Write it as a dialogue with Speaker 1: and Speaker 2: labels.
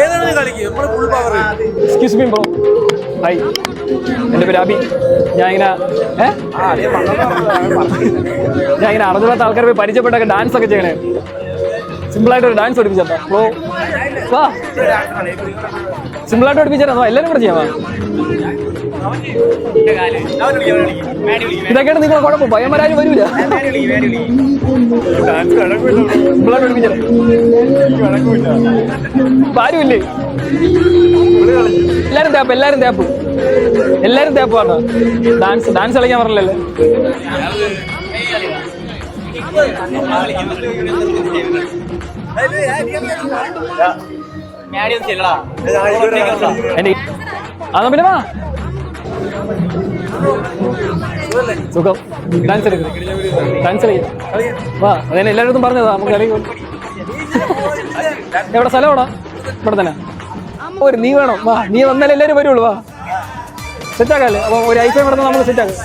Speaker 1: ഏതാണ് കളിക്കും. നമ്മൾ full power
Speaker 2: excuse me bro hi എന്റെ പേര് അബി. ഞാൻ ഇങ്ങനെ ഞാൻ ഇങ്ങനെ അറിഞ്ഞില്ലാത്ത ആൾക്കാർ പോയി പരിചയപ്പെട്ടൊക്കെ ഡാൻസ് ഒക്കെ ചെയ്യണേ. സിമ്പിളായിട്ട് ഒരു ഡാൻസ് പഠിപ്പിച്ചാ വാ. സിമ്പിളായിട്ട് പഠിപ്പിച്ചാ വാ എല്ലാവരും കൂടെ ചെയ്യാം വാ. ഇതൊക്കെയാണ് നിങ്ങൾ കുഴപ്പം. ഭയം വരാനും വരില്ല ആരുമില്ലേ എല്ലാരും തേപ്പ് എല്ലാരും തേപ്പ് എല്ലാരും തേപ്പ് വേണ്ട ഡാൻസ് ഡാൻസ് കളിക്കാൻ പറഞ്ഞല്ലേ എന്നാ പിന്നെ വാ. സുഖം. ഡാൻസ് എടുക്കും ഡാൻസ് കളിക്കാം. വാ അതെ എല്ലാവരും പറഞ്ഞതാ നമുക്ക് കളി എവിടെ സ്ഥലം എവിടെ? ഇവിടെ തന്നെ. ഒരു നീ വേണം. വാ നീ വന്നാലേ എല്ലാവരും വരുള്ളൂ വാ. സെറ്റാക്കാല്ലേ അപ്പൊ ഒരു ഐഫോൺ നമ്മൾ സെറ്റാക്കാം